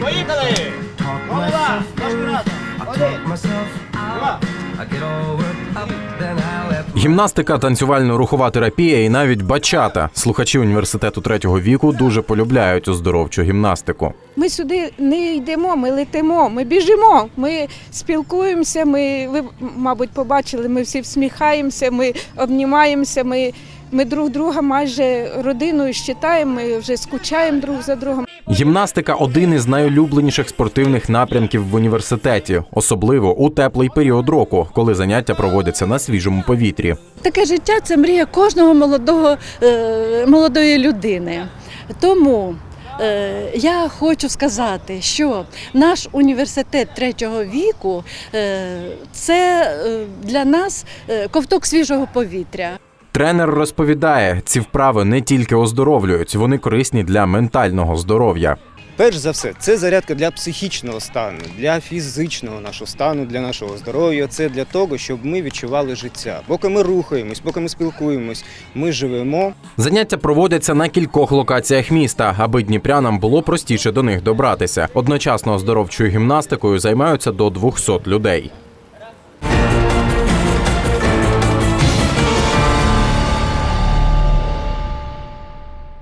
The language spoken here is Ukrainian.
Поїхали! Голова! Гімнастика, танцювально-рухова терапія і навіть бачата. Слухачі університету третього віку дуже полюбляють оздоровчу гімнастику. Ми сюди не йдемо, ми летимо, ми біжимо, ми спілкуємося. Ми ви, мабуть, побачили, ми всі всміхаємося, ми обнімаємося. Ми, ми друг друга майже родиною вважаємо, ми вже скучаємо друг за другом. Гімнастика один із найулюбленіших спортивних напрямків в університеті, особливо у теплий період року, коли заняття проводяться на свіжому повітрі. Таке життя це мрія кожного молодого, е, молодої людини. Тому е, я хочу сказати, що наш університет третього віку е, це для нас ковток свіжого повітря. Тренер розповідає, ці вправи не тільки оздоровлюють, вони корисні для ментального здоров'я. Перш за все, це зарядка для психічного стану, для фізичного нашого стану, для нашого здоров'я. Це для того, щоб ми відчували життя. Поки ми рухаємось, поки ми спілкуємось, ми живемо. Заняття проводяться на кількох локаціях міста, аби дніпрянам було простіше до них добратися. Одночасно оздоровчою гімнастикою займаються до 200 людей.